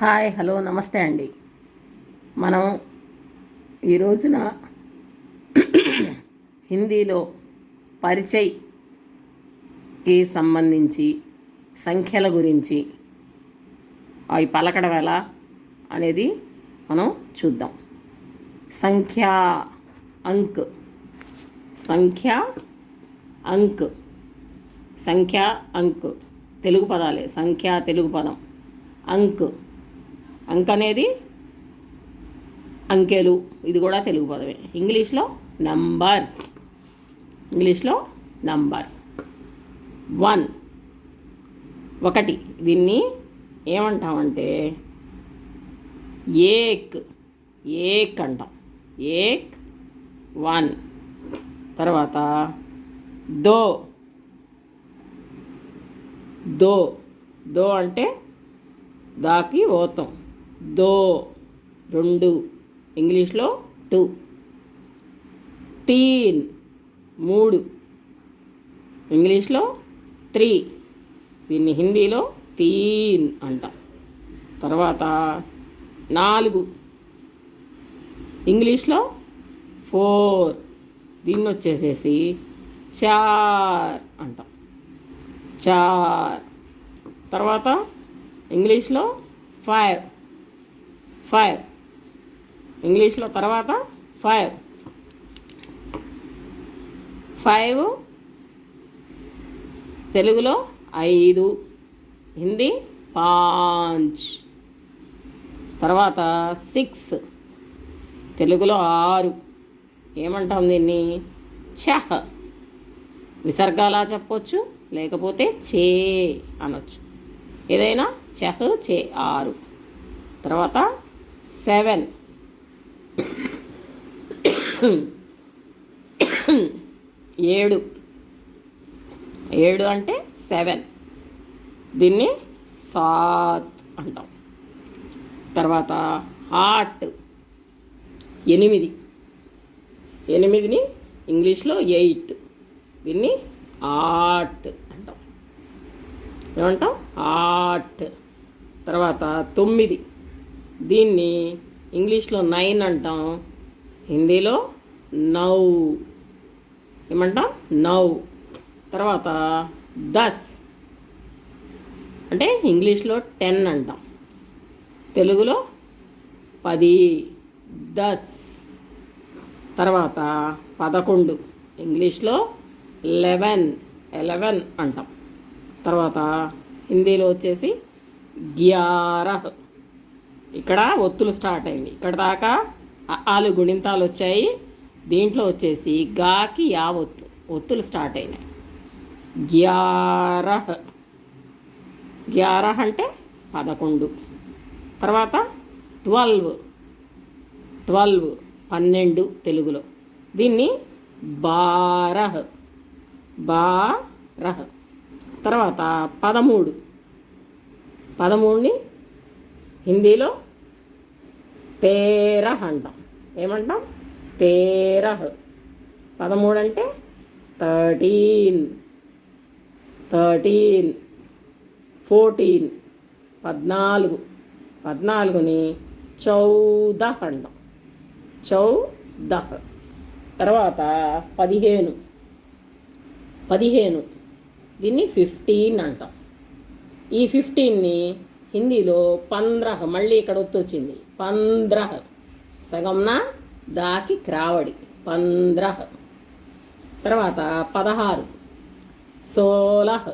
Hi hello నమస్తే అండి. మనం ఈ రోజున హిందీలో పరిచయ్కి సంబంధించి సంఖ్యల గురించి అవి పలకడం ఎలా అనేది మనం చూద్దాం. సంఖ్యా అంక్. సంఖ్య అంక్. సంఖ్య అంక్. తెలుగు పదాలే. సంఖ్యా తెలుగు పదం. అంక్. అంక్ అనేది అంకెలు. ఇది కూడా తెలుగు పదమే. ఇంగ్లీష్లో నంబర్స్ ఇంగ్లీష్లో నంబర్స్ వన్ ఒకటి. దీన్ని ఏమంటామంటే ఏక్. ఏక్ అంటాం. ఏక్. వన్ తర్వాత దో. దో. దో అంటే దాకి ఓతం. దో రెండు. ఇంగ్లీష్లో టూ. తీన్ మూడు. ఇంగ్లీష్లో త్రీ. దీన్ని హిందీలో తీన్ అంటాం. తర్వాత నాలుగు. ఇంగ్లీష్లో ఫోర్. దీన్ని వచ్చేసేసి చార్ అంటాం. చార్. తర్వాత ఇంగ్లీష్లో ఫైవ్. ఫైవ్. ఇంగ్లీష్లో తర్వాత ఫైవ్. ఫైవ్. తెలుగులో ఐదు. హిందీ పాంచ్. తర్వాత సిక్స్. తెలుగులో ఆరు. ఏమంటాం దీన్ని? చహ విసర్గాలా చెప్పొచ్చు లేకపోతే చే అనొచ్చు. ఏదైనా చహ్ చే ఆరు. తర్వాత సెవెన్. ఏడు. ఏడు అంటే సెవెన్. దీన్ని సాత్ అంటాం. తర్వాత హార్ట్ ఎనిమిది. ఎనిమిదిని ఇంగ్లీష్లో ఎయిట్. దీన్ని ఆర్ట్ అంటాం. ఏమంటాం? ఆర్ట్. తర్వాత తొమ్మిది. దీన్ని ఇంగ్లీష్లో నైన్ అంటాం. హిందీలో నౌ. ఏమంటాం? నౌ. తర్వాత దస్. అంటే ఇంగ్లీష్లో టెన్ అంటాం. తెలుగులో పది. దస్. తర్వాత పదకొండు. ఇంగ్లీష్లో లెవెన్. ఎలెవెన్ అంటాం. తర్వాత హిందీలో వచ్చేసి గ్యారహ్. ఇక్కడ ఒత్తులు స్టార్ట్ అయింది. ఇక్కడ దాకా ఆలు గుణింతాలు వచ్చాయి. దీంట్లో వచ్చేసి గాకి యా ఒత్తు ఒత్తులు స్టార్ట్ అయినాయి. గ్యారహ్ గ్యారహ్ అంటే పదకొండు. తర్వాత ట్వెల్వ్ ట్వెల్వ్ పన్నెండు తెలుగులో. దీన్ని బారహ్ బారహ్. తర్వాత పదమూడు పదమూడుని హిందీలో తేరహ్ అంటాం. ఏమంటాం? తేరహ్ పదమూడు అంటే థర్టీన్. థర్టీన్. ఫోర్టీన్. పద్నాలుగు. పద్నాలుగుని చౌదహ్ అంటాం. చౌదహ్. తర్వాత పదిహేను. పదిహేను. దీన్ని ఫిఫ్టీన్ అంటాం. ఈ ఫిఫ్టీన్ని హిందీలో పంద్రహ మళ్ళీ ఇక్కడ వచ్చింది పంద్రహ. సగంన దాకి క్రావడి. పంద్రహ. తర్వాత పదహారు. సోలహ్.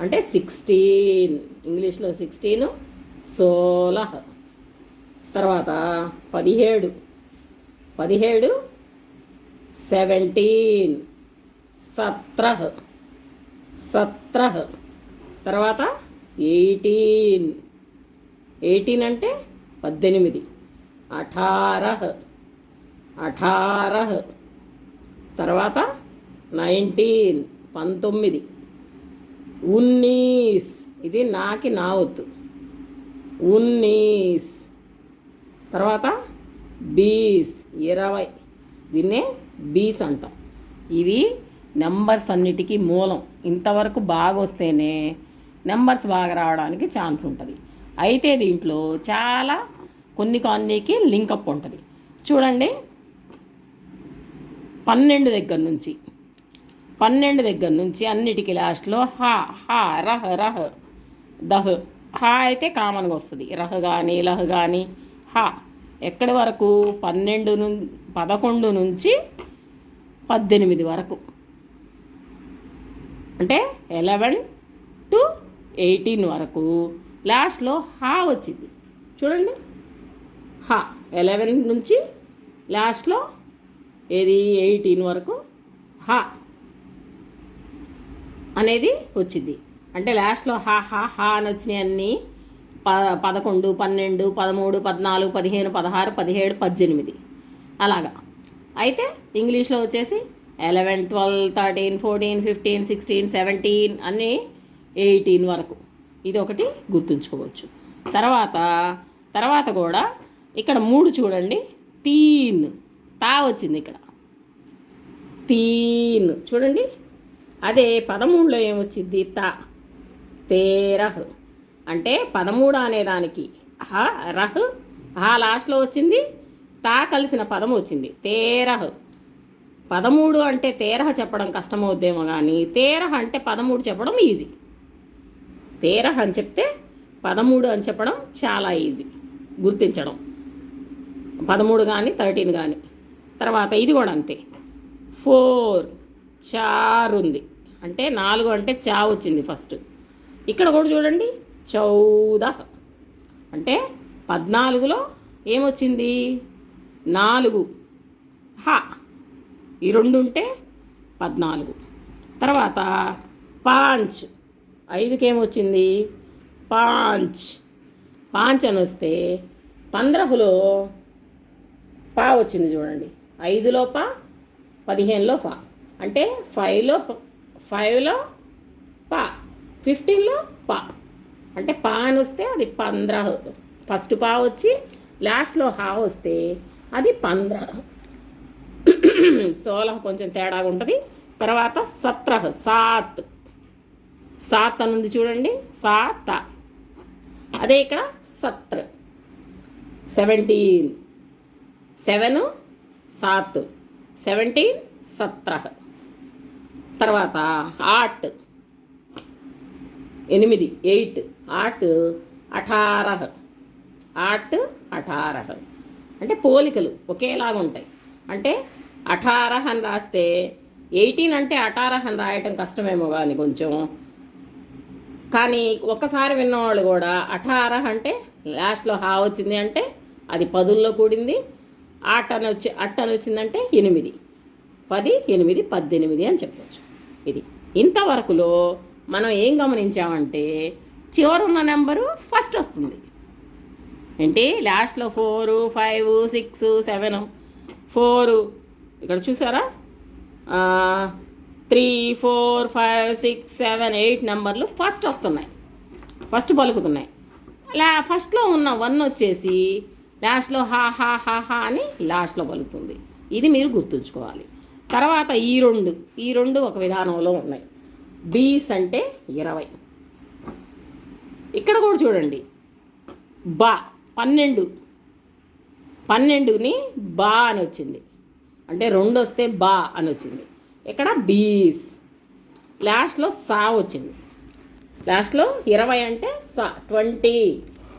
అంటే సిక్స్టీన్. ఇంగ్లీష్లో సిక్స్టీన్. సోలహ్. తర్వాత పదిహేడు. పదిహేడు. సెవెంటీన్. సత్రహ్. సత్రహ్. తర్వాత ఎయిటీన్. ఎయిటీన్ అంటే పద్దెనిమిది. అఠారహ్. అఠారహ్. తర్వాత నైన్టీన్ పంతొమ్మిది. ఉన్నీస్. ఇది నాకి నా వద్దు ఉన్నీస్. తర్వాత బీస్. ఇరవై. దీన్నే బీస్ అంటాం. ఇవి నెంబర్స్ అన్నిటికీ మూలం. ఇంతవరకు బాగా వస్తేనే నెంబర్స్ బాగా రావడానికి ఛాన్స్ ఉంటుంది. అయితే దీంట్లో చాలా కొన్ని కాలనీకి లింకప్ ఉంటుంది. చూడండి. పన్నెండు దగ్గర నుంచి పన్నెండు దగ్గర నుంచి అన్నిటికీ లాస్ట్లో హా హా రహ రహ దహ్. హా అయితే కామన్గా వస్తుంది. రహ కానీ లహ కానీ హా. ఎక్కడి వరకు? పన్నెండు ను పదకొండు నుంచి పద్దెనిమిది వరకు. అంటే ఎలెవెన్ టు ఎయిటీన్ వరకు. లాస్ట్లో హా వచ్చింది. చూడండి. హా ఎలెవెన్ నుంచి లాస్ట్లో ఏది? ఎయిటీన్ వరకు హా అనేది వచ్చింది. అంటే లాస్ట్లో హా హా హా అని వచ్చినాయి అన్నీ. ప పదకొండు పన్నెండు పదమూడు పద్నాలుగు పదిహేను పదహారు పదిహేడు పద్దెనిమిది. అలాగా. అయితే ఇంగ్లీష్లో వచ్చేసి eleven twelve thirteen fourteen fifteen sixteen seventeen అన్నీ ఎయిటీన్ వరకు. ఇది ఒకటి గుర్తుంచుకోవచ్చు. తర్వాత తర్వాత కూడా ఇక్కడ మూడు చూడండి. తీన్. తా వచ్చింది ఇక్కడ. తీన్. చూడండి. అదే పదమూడులో ఏమొచ్చింది? తా. తేరహ్. అంటే పదమూడు అనేదానికి హ రహ్. హా లాస్ట్లో వచ్చింది. తా కలిసిన పదం వచ్చింది. తేరహ్. పదమూడు అంటే తేరహ చెప్పడం కష్టమవుద్దేమో కానీ తేరహ అంటే పదమూడు చెప్పడం ఈజీ. తేరహ అని చెప్తే పదమూడు అని చెప్పడం చాలా ఈజీ గుర్తించడం. పదమూడు కానీ థర్టీన్ కానీ తర్వాత ఇది కూడా అంతే. ఫోర్ చార్ ఉంది. అంటే నాలుగు అంటే చా వచ్చింది ఫస్ట్ ఇక్కడ కూడా చూడండి చౌద. అంటే పద్నాలుగులో ఏమొచ్చింది? నాలుగు. హ. ఈ రెండు ఉంటే పద్నాలుగు. తర్వాత పాంచ్. ఐదుకి ఏమొచ్చింది పాంచ్. పాంచ్ అని వస్తే పంద్రహులో పా వచ్చింది చూడండి. ఐదులో పా పదిహేనులో ఫా. అంటే ఫైవ్లో ప- ఫైవ్లో పా ఫిఫ్టీన్లో పా. అంటే పా అని వస్తే అది పంద్ర ఫస్ట్ పా వచ్చి లాస్ట్లో హా వస్తే అది పంద్ర సోలహ కొంచెం తేడాగా ఉంటుంది తర్వాత సత్రహ సాత్. సాత్ అని ఉంది చూడండి. సాత. అదే ఇక్కడ సత్ర. సెవెంటీన్ సెవెన్ సాత్. సెవెంటీన్ సత్ర. తర్వాత ఆట్. ఎనిమిది ఎయిట్. ఆట్ అఠారహ ఆట్ అఠారహ అంటే పోలికలు ఒకేలాగా ఉంటాయి. అంటే అఠారహ అని రాస్తే ఎయిటీన్ అంటే అఠారహ అని రాయటం కష్టమేమో కానీ కొంచెం. కానీ ఒక్కసారి విన్నవాళ్ళు కూడా అఠారహ అంటే లాస్ట్లో హా వచ్చింది అంటే అది పదుల్లో కూడింది ఆట్ అని వచ్చి అట్ట అని వచ్చిందంటే ఎనిమిది. పది ఎనిమిది పద్దెనిమిది అని చెప్పవచ్చు ఇది ఇంతవరకులో మనం ఏం గమనించామంటే చివరున్న నెంబరు ఫస్ట్ వస్తుంది. ఏంటి? లాస్ట్లో four five six seven. Four. ఇక్కడ చూసారా? Three four five six seven eight నెంబర్లు ఫస్ట్ వస్తున్నాయి. ఫస్ట్ పలుకుతున్నాయి. లా ఫస్ట్లో ఉన్న వన్ వచ్చేసి లాస్ట్లో హా హా హా హా అని లాస్ట్లో పలుకుతుంది. ఇది మీరు గుర్తుంచుకోవాలి. తర్వాత ఈ రెండు ఈ రెండు ఒక విధానంలో ఉన్నాయి. బీస్ అంటే ఇరవై. ఇక్కడ కూడా చూడండి. బా పన్నెండు. పన్నెండుని బా అని వచ్చింది. అంటే రెండు వస్తే బా అని వచ్చింది. ఇక్కడ బీస్. లాస్ట్లో సా వచ్చింది. లాస్ట్లో ఇరవై అంటే సా ట్వంటీ.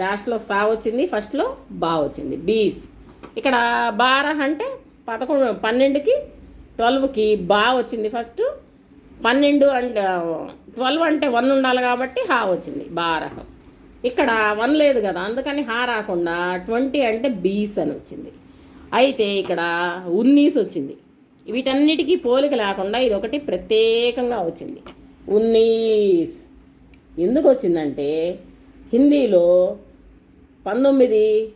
లాస్ట్లో సా వచ్చింది ఫస్ట్లో బా వచ్చింది. బీస్. ఇక్కడ బారహ్ అంటే పదకొండు పన్నెండుకి ట్వెల్వ్కి బా వచ్చింది ఫస్ట్. పన్నెండు అంటే ట్వెల్వ్ అంటే వన్ ఉండాలి కాబట్టి హా వచ్చింది బారహ్ ఇక్కడ వన్ లేదు కదా అందుకని హా రాకుండా ట్వంటీ అంటే బీస్ అని వచ్చింది. అయితే ఇక్కడ ఉన్నీస్ వచ్చింది. వీటన్నిటికీ పోలిక లేకుండా ఇది ఒకటి ప్రత్యేకంగా వచ్చింది. ఉన్నీస్. ఎందుకు వచ్చిందంటే హిందీలో పంతొమ్మిది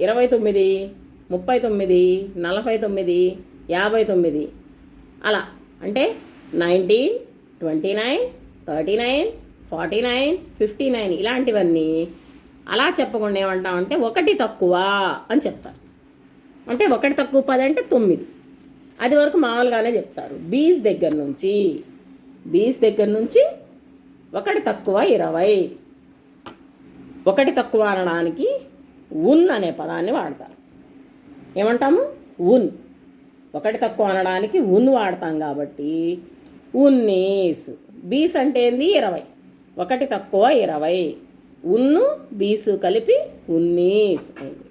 ఇరవై తొమ్మిది ముప్పై తొమ్మిది నలభై తొమ్మిది యాభై తొమ్మిది అలా. అంటే nineteen twenty nine thirty nine forty nine fifty nine ఇలాంటివన్నీ అలా చెప్పకుండా ఏమంటామంటే ఒకటి తక్కువ అని చెప్తారు. అంటే ఒకటి తక్కువ పది అంటే తొమ్మిది. అది వరకు మామూలుగానే చెప్తారు. బీస్ దగ్గర నుంచి బీస్ దగ్గర నుంచి ఒకటి తక్కువ ఇరవై. ఒకటి తక్కువ అనడానికి ఉన్ అనే పదాన్ని వాడతారు. ఏమంటాము? ఉన్. ఒకటి తక్కువ అనడానికి ఉన్ వాడతాం కాబట్టి ఉన్నీస్ బీస్ అంటే ఏంది? ఇరవై. ఒకటి తక్కువ ఇరవై. ఉన్ను బీసు కలిపి ఉన్నీస్ అయింది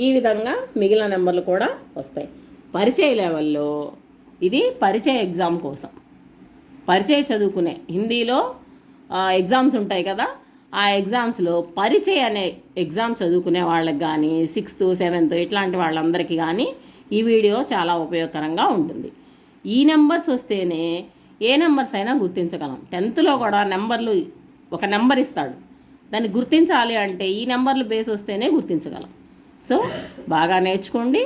ఈ విధంగా మిగిలిన నెంబర్లు కూడా వస్తాయి. పరిచయ లెవెల్లో ఇది పరిచయ ఎగ్జామ్ కోసం. పరిచయ చదువుకునే హిందీలో ఎగ్జామ్స్ ఉంటాయి కదా ఆ ఎగ్జామ్స్లో పరిచయ అనే ఎగ్జామ్ చదువుకునే వాళ్ళకి కానీ సిక్స్త్ సెవెంత్ ఇట్లాంటి వాళ్ళందరికీ కానీ ఈ వీడియో చాలా ఉపయోగకరంగా ఉంటుంది. ఈ నెంబర్స్ వస్తేనే ఏ నెంబర్స్ అయినా గుర్తించగలం. టెన్త్లో కూడా నెంబర్లు ఒక నెంబర్ ఇస్తాడు. దాన్ని గుర్తించాలి అంటే ఈ నెంబర్లు బేస్ వస్తేనే గుర్తించగలం. సో బాగా నేర్చుకోండి.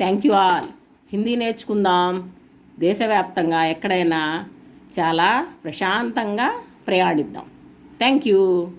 Thank you all. హిందీ నేర్చుకుందాం దేశవ్యాప్తంగా ఎక్కడైనా చాలా ప్రశాంతంగా ప్రయాణిద్దాం. Thank you.